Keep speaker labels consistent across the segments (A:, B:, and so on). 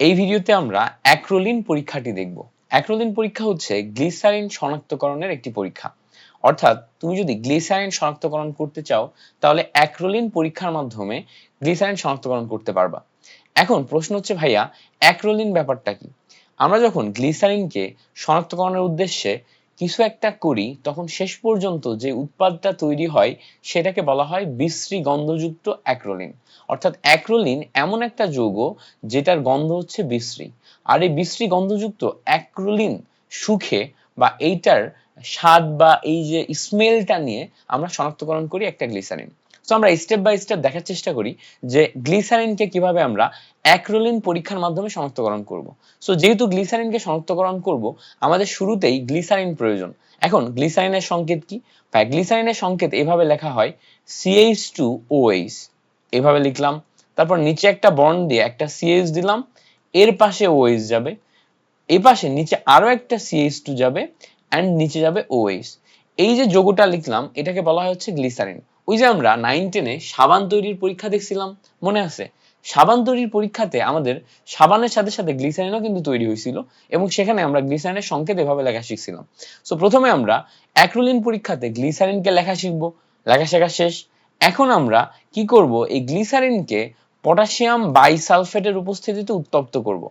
A: এই ভিডিওতে আমরা অ্যাক্রোলিন পরীক্ষাটি দেখব। অ্যাক্রোলিন পরীক্ষা হচ্ছে গ্লিসারিন শনাক্তকরণের একটি পরীক্ষা। অর্থাৎ তুমি যদি গ্লিসারিন শনাক্তকরণ করতে চাও, তাহলে অ্যাক্রোলিন পরীক্ষার মাধ্যমে গ্লিসারিন শনাক্তকরণ করতে পারবা। এখন প্রশ্ন হচ্ছে, ভাইয়া, অ্যাক্রোলিন ব্যাপারটা কি? আমরা যখন গ্লিসারিনকে শনাক্তকরণের উদ্দেশ্যে কিছু একটা করি, তখন শেষ পর্যন্ত যে উৎপাদটা তৈরি হয়, সেটাকে বলা হয় বিশ্রী গন্ধযুক্ত অ্যাক্রোলিন। অর্থাৎ অ্যাক্রোলিন এমন একটা যৌগ যেটার গন্ধ হচ্ছে বিশ্রী। আর এই বিশ্রী গন্ধযুক্ত অ্যাক্রোলিন সুখে বা এইটার স্বাদ বা এই যে স্মেলটা নিয়ে আমরা শনাক্তকরণ করি একটা গ্লিসারিন। তো আমরা স্টেপ বাই স্টেপ দেখার চেষ্টা করি যে গ্লিসারিনকে কীভাবে আমরা অ্যাক্রোলিন পরীক্ষার মাধ্যমে শনাক্তকরণ করব। সো যেহেতু গ্লিসারিনকে শনাক্তকরণ করব, আমাদের শুরুতেই গ্লিসারিন প্রয়োজন। এখন গ্লিসারিনের সংকেত কি? গ্লিসারিনের সংকেত এভাবে লেখা হয় সিএইচ টু ওএইচ এভাবে লিখলাম, তারপর নিচে একটা বন্ড দিয়ে একটা সিএইচ দিলাম, এর পাশে ওএইচ যাবে এই পাশে নিচে আরও একটা সিএইচ টু যাবে অ্যান্ড নিচে যাবে ওএইচ এই যে যোগটা লিখলাম, এটাকে বলা হচ্ছে গ্লিসারিন ওই যে আমরা নাইন টেনে সাবান তৈরির পরীক্ষা দেখছিলাম, মনে আছে? সাবান তৈরির পরীক্ষাতে আমাদের সাবানের সাথে সাথে গ্লিসারিনও কিন্তু তৈরি হয়েছিল এবং সেখানে আমরা গ্লিসারিনের সংকেত এভাবে লেখা শিখছিলাম। সো প্রথমে আমরা অ্যাক্রোলিন পরীক্ষাতে গ্লিসারিনকে লেখা শিখব, লেখা শেখা শেষ। এখন আমরা কি করব? এই গ্লিসারিনকে পটাশিয়াম বাইসালফেটের উপস্থিতিতে উত্তপ্ত করব।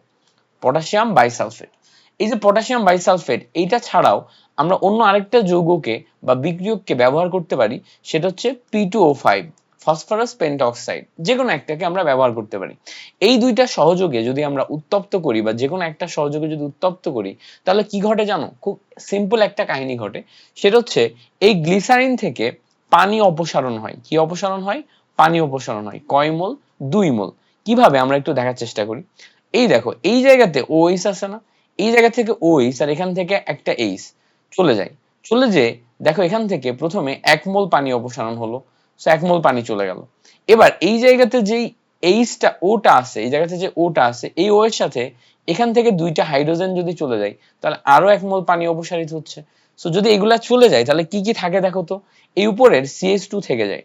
A: পটাশিয়াম বাইসালফেট এই যে পটাশিয়াম বাইসালফেট এইটা ছাড়াও আমরা অন্য আরেকটা যৌগকে বা বিক্রিয়ককে ব্যবহার করতে পারি, সেটা হচ্ছে P two O five phosphorus pentoxide যে কোনো একটাকে আমরা ব্যবহার করতে পারি। এই দুইটা সহযোগে যদি আমরা উত্তপ্ত করি বা যে কোনো একটা সহযোগে যদি উত্তপ্ত করি, তাহলে কি ঘটে জানো? খুব সিম্পল একটা কাহিনী ঘটে। সেটা হচ্ছে, এই গ্লিসারিন থেকে পানি অপসারণ হয়। কি অপসারণ হয়? পানি অপসারণ হয়। কয় মোল? দুই মোল। কীভাবে? আমরা একটু দেখার চেষ্টা করি। এই দেখো, এই জায়গাতে ওইস আছে না? এই জায়গা থেকে ওইস আর এখান থেকে একটা এইস চলে যায়। চলে যে দেখো এখান থেকে প্রথমে এক মোল পানি অপসারণ হলো এক মোল পানি চলে গেল। এবার এই জায়গাতে যেই এইচটা ওটা আছে, এই জায়গাতে যে ওটা আছে, এই ও এর সাথে এখান থেকে দুইটা হাইড্রোজেন যদি চলে যায়, তাহলে আরও এক মোল পানি অপসারিত হচ্ছে। সো যদি এগুলা চলে যায়, তাহলে কি কি থাকে দেখো তো? এই উপরের সিএস টু থেকে যায়।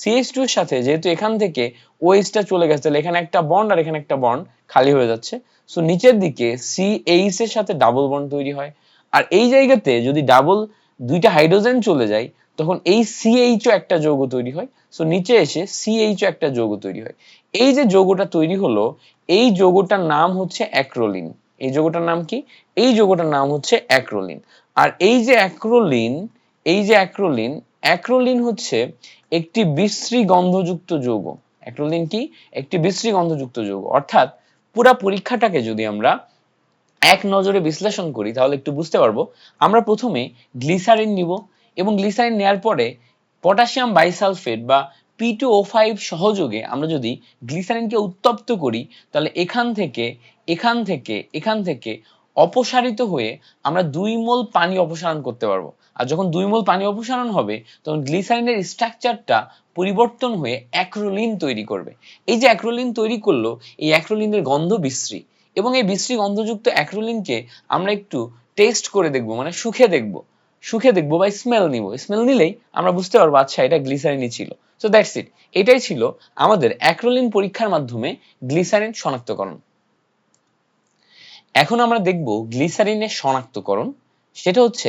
A: সিএস টু এর সাথে যেহেতু এখান থেকে ওএইচটা চলে গেছে, তাহলে এখানে একটা বন্ড আর এখানে একটা বন্ড খালি হয়ে যাচ্ছে। সো নিচের দিকে সি এইচ এর সাথে ডাবল বন্ড তৈরি হয়। আর এই জায়গাতে যদি ডাবল দুইটা হাইড্রোজেন চলে যায়, তখন এই সিএইচও একটা যৌগ তৈরি হয়। সো নিচে এসে সিএইচও একটা যৌগ তৈরি হয়। এই যে যৌগটা তৈরি হলো, এই যৌগটার নাম হচ্ছে অ্যাক্রোলিন এই যৌগটার নাম কি? এই যৌগটার নাম হচ্ছে অ্যাক্রোলিন আর এই যে অ্যাক্রোলিন এই যে অ্যাক্রোলিন অ্যাক্রোলিন হচ্ছে একটি বিশ্রী গন্ধযুক্ত যৌগ। অ্যাক্রোলিন কি? একটি বিশ্রী গন্ধযুক্ত যৌগ। অর্থাৎ পুরা পরীক্ষাটাকে যদি আমরা এক নজরে বিশ্লেষণ করি, তাহলে একটু বুঝতে পারব। আমরা প্রথমে গ্লিসারিন নিব এবং গ্লিসারিন নেওয়ার পরে পটাশিয়াম বাইসালফেট বা পি টু ও ফাইভ সহযোগে আমরা যদি গ্লিসারিনকে উত্তপ্ত করি, তাহলে এখান থেকে এখান থেকে এখান থেকে অপসারিত হয়ে আমরা দুই মোল পানি অপসারণ করতে পারব। আর যখন দুই মোল পানি অপসারণ হবে, তখন গ্লিসারিনের স্ট্রাকচারটা পরিবর্তন হয়ে অ্যাক্রোলিন তৈরি করবে। এই যে অ্যাক্রোলিন তৈরি করল, এই অ্যাক্রোলিনের গন্ধ বিশ্রী। এবং এই বিশ্রী গন্ধযুক্ত অ্যাক্রোলিনকে আমরা একটু টেস্ট করে দেখব মানে সুখে দেখব। সুখে দেখব বা স্মেল নিব। স্মেল নিলেই আমরা বুঝতে পারব আচ্ছা এটা গ্লিসারিনই ছিল। সো দ্যাটস ইট এটাই ছিল আমাদের অ্যাক্রোলিন পরীক্ষার মাধ্যমে গ্লিসারিন শনাক্তকরণ। এখন আমরা দেখব গ্লিসারিনের শনাক্তকরণ সেটা হচ্ছে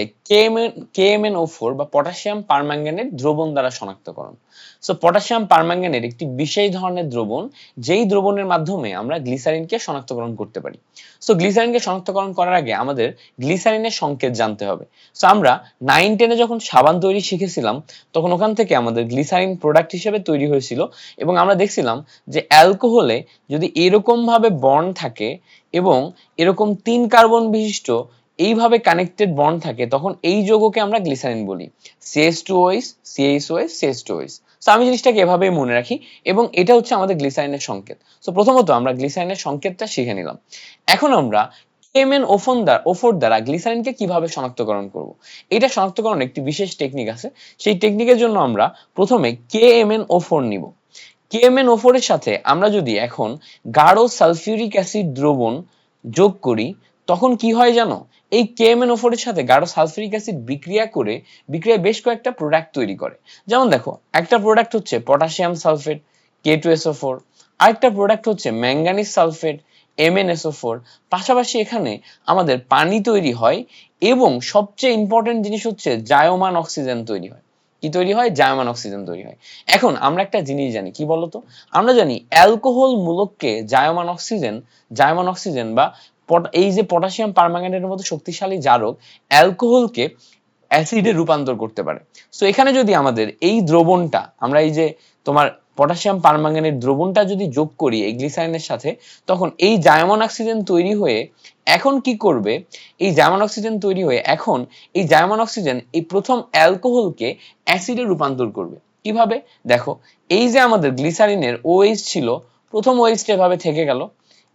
A: কেএমএন ও ফোর বা পটাশিয়াম পারম্যাঙ্গানেট দ্রবণ দ্বারা শনাক্তকরণ। সো পটাশিয়াম পারম্যাঙ্গানেট একটি বিশেষ ধরনের দ্রবণ, যেই দ্রবণের মাধ্যমে আমরা গ্লিসারিনকে শনাক্তকরণ করতে পারি। সো গ্লিসারিনকে শনাক্তকরণ করার আগে আমাদের গ্লিসারিনের সংকেত জানতে হবে। সো আমরা নাইন টেনে যখন সাবান তৈরি শিখেছিলাম, তখন ওখান থেকে আমাদের গ্লিসারিন প্রোডাক্ট হিসেবে তৈরি হয়েছিল এবং আমরা দেখছিলাম যে অ্যালকোহলে যদি এরকম ভাবে বন্ড থাকে এবং এরকম তিন কার্বন বিশিষ্ট এইভাবে কানেক্টেড বন্ড থাকে, তখন এই যৌগকে আমরা গ্লিসারিন বলি। সিএস টু ওইস সিএইচ ওএস সিএস টু ওইস সো আমি জিনিসটাকে এভাবেই মনে রাখি, এবং এটা হচ্ছে আমাদের গ্লিসারিনের সংকেত। সো প্রথমত আমরা গ্লিসারিনের সংকেতটা শিখে নিলাম। এখন আমরা কেএমএন ওফোন দ্বারা ওফোর দ্বারা গ্লিসারিনকে কীভাবে শনাক্তকরণ করব? এটা শনাক্তকরণ একটি বিশেষ টেকনিক আছে। সেই টেকনিকের জন্য আমরা প্রথমে কেএমএন ওফোর নিব। কেএমএন ওফোরের সাথে আমরা যদি এখন গাঢ় সালফিউরিক অ্যাসিড দ্রবণ যোগ করি, তখন কি হয় জানো? এই কেএমএনও4 এর সাথে গাঢ় সালফিউরিক অ্যাসিড বিক্রিয়া করে বিক্রিয়ায় বেশ কয়েকটা প্রোডাক্ট তৈরি করে। যেমন দেখো, একটা প্রোডাক্ট হচ্ছে potassium sulphate K two SO four আরেকটা প্রোডাক্ট হচ্ছে ম্যাঙ্গানিজ সালফেট MnSO4 পাশাপাশি এখানে আমাদের পানি তৈরি হয় এবং সবচেয়ে ইম্পর্টেন্ট জিনিস হচ্ছে জায়মান অক্সিজেন তৈরি হয়। কি তৈরি হয়? জায়মান অক্সিজেন তৈরি হয়। এখন আমরা একটা জিনিস জানি, কি বলতো? আমরা জানি অ্যালকোহল মূলককে জায়মান অক্সিজেন জায়মান অক্সিজেন বা এই যে পটাশিয়াম পারম্যাঙ্গানেটের মতো শক্তিশালী জারক অ্যালকোহলকে অ্যাসিডে রূপান্তর করতে পারে। সো এখানে যদি আমাদের এই দ্রবণটা, আমরা এই যে তোমার পটাশিয়াম পারম্যাঙ্গানেট দ্রবণটা যদি যোগ করি এই গ্লিসারিনের সাথে, তখন এই জায়মন অক্সিজেন তৈরি হয়ে এখন কি করবে? এই জায়মন অক্সিজেন তৈরি হয়ে এখন এই জায়মন অক্সিজেন এই প্রথম অ্যালকোহলকে অ্যাসিডে রূপান্তর করবে। কীভাবে? দেখো, এই যে আমাদের গ্লিসারিনের ওএইচ ছিল, প্রথম ওএইচটা এভাবে থেকে গেল।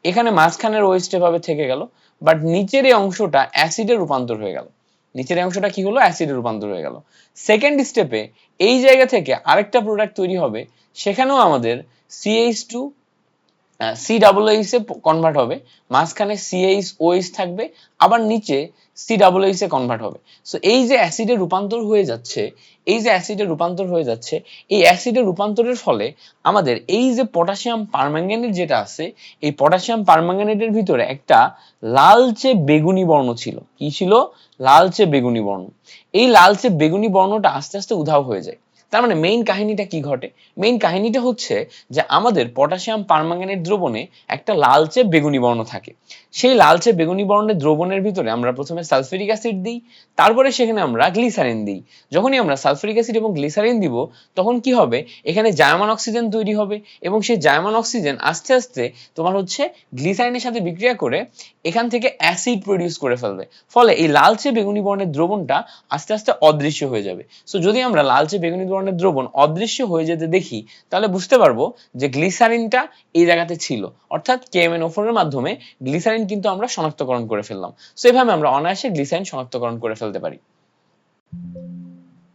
A: এখানে মাঝখানের ওয়েস্টেপ এভাবে থেকে গেল বাট নিচের এই অংশটা অ্যাসিডে রূপান্তর হয়ে গেল। নিচের অংশটা কি হলো? অ্যাসিডে রূপান্তর হয়ে গেল। সেকেন্ড স্টেপে এই জায়গা থেকে আরেকটা প্রোডাক্ট তৈরি হবে, সেখানেও আমাদের CH two C double H A convert হবে, মাঝখানে সিএইচ ওএইচ থাকবে, আবার নিচে C double H A convert হবে। সো এই যে অ্যাসিডে রূপান্তর হয়ে যাচ্ছে, এই যে অ্যাসিডে রূপান্তর হয়ে যাচ্ছে, এই অ্যাসিডে রূপান্তরের ফলে আমাদের এই যে পটাশিয়াম পারম্যাঙ্গানেট যেটা আছে, এই পটাশিয়াম পারম্যাঙ্গানেটের ভিতরে একটা লালচে বেগুনি বর্ণ ছিল। কি ছিল? লালচে বেগুনি বর্ণ। এই লালচে বেগুনি বর্ণটা আস্তে আস্তে উধাও হয়ে যায়। তার মানে মেইন কাহিনীটা কি ঘটে? মেইন কাহিনীটা হচ্ছে যে আমাদের পটাশিয়াম পারম্যাঙ্গানেট দ্রবণে একটা লালচে বেগুনি বর্ণ থাকে। সেই লালচে বেগুনি বর্ণের দ্রবণের ভিতরে আমরা প্রথমে সালফিউরিক অ্যাসিড দিই, তারপরে সেখানে আমরা গ্লিসারিন দিই। যখনই আমরা সালফিউরিক অ্যাসিড এবং গ্লিসারিন দিব, তখন কি হবে? এখানে জায়মান অক্সিজেন তৈরি হবে এবং সেই জায়মান অক্সিজেন আস্তে আস্তে তোমার হচ্ছে গ্লিসারিনের সাথে বিক্রিয়া করে এখান থেকে অ্যাসিড প্রডিউস করে ফেলবে। ফলে এই লালচে বেগুনি বর্ণের দ্রবণটা আস্তে আস্তে অদৃশ্য হয়ে যাবে। সো যদি আমরা লালচে বেগুনি বর্ণের দ্রবণ অদৃশ্য হয়ে যেতে দেখি, তাহলে বুঝতে পারব যে গ্লিসারিনটা এই জায়গাতে ছিল। অর্থাৎ কেএমএন ওফোরের মাধ্যমে গ্লিসারিন কিন্তু আমরা শনাক্তকরণ করে ফেললাম। সো এভাবে আমরা অনায়াসে গ্লিসারিন শনাক্তকরণ করে ফেলতে পারি।